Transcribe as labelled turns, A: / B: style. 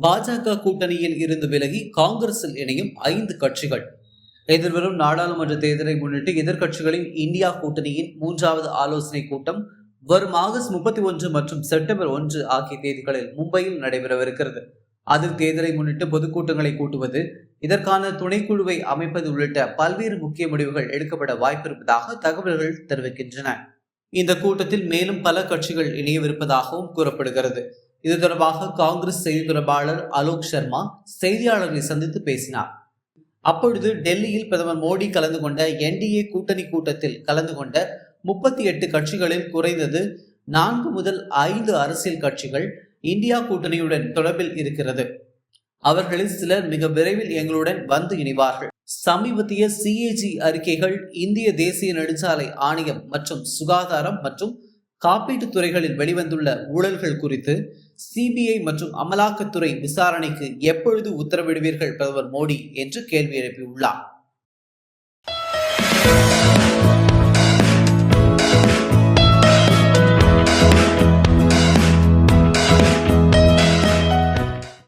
A: பாஜக கூட்டணியில் இருந்து விலகி காங்கிரஸில் இணையும் ஐந்து கட்சிகள். எதிர்வரும் நாடாளுமன்ற தேர்தலை முன்னிட்டு எதிர்க்கட்சிகளின் இந்தியா கூட்டணியின் மூன்றாவது ஆலோசனை கூட்டம் வரும் ஆகஸ்ட் முப்பத்தி ஒன்று மற்றும் செப்டம்பர் ஒன்று ஆகிய தேதிகளில் மும்பையில் நடைபெறவிருக்கிறது. அதில் தேர்தலை முன்னிட்டு பொதுக்கூட்டங்களை கூட்டுவது இதற்கான துணைக்குழுவை அமைப்பது உள்ளிட்ட பல்வேறு முக்கிய முடிவுகள் எடுக்கப்பட வாய்ப்பிருப்பதாக தகவல்கள் தெரிவிக்கின்றன. இந்த கூட்டத்தில் மேலும் பல கட்சிகள் இணையவிருப்பதாகவும் கூறப்படுகிறது. இது தொடர்பாக காங்கிரஸ் செய்தி தொடர்பாளர் அலோக் சர்மா செய்தியாளர்களை சந்தித்து பேசினார். அப்பொழுது டெல்லியில் பிரதமர் மோடி கலந்து கொண்ட என்டிஏ கூட்டணி கூட்டத்தில் கலந்து கொண்ட முப்பத்தி எட்டு கட்சிகளில் குறைந்தது நான்கு முதல் ஐந்து அரசியல் கட்சிகள் இந்தியா கூட்டணியுடன் தொடர்பில் இருக்கிறது. அவர்களில் சிலர் மிக விரைவில் எங்களுடன் வந்து இணைவார்கள். சமீபத்திய சிஏஜி அறிக்கைகள் இந்திய தேசிய நெடுஞ்சாலை ஆணையம் மற்றும் சுகாதாரம் மற்றும் காப்பீட்டுத் துறைகளில் வெளிவந்துள்ள ஊழல்கள் குறித்து சிபிஐ மற்றும் அமலாக்கத்துறை விசாரணைக்கு எப்பொழுது உத்தரவிடுவீர்கள் பிரதமர் மோடி என்று கேள்வி எழுப்பியுள்ளார்.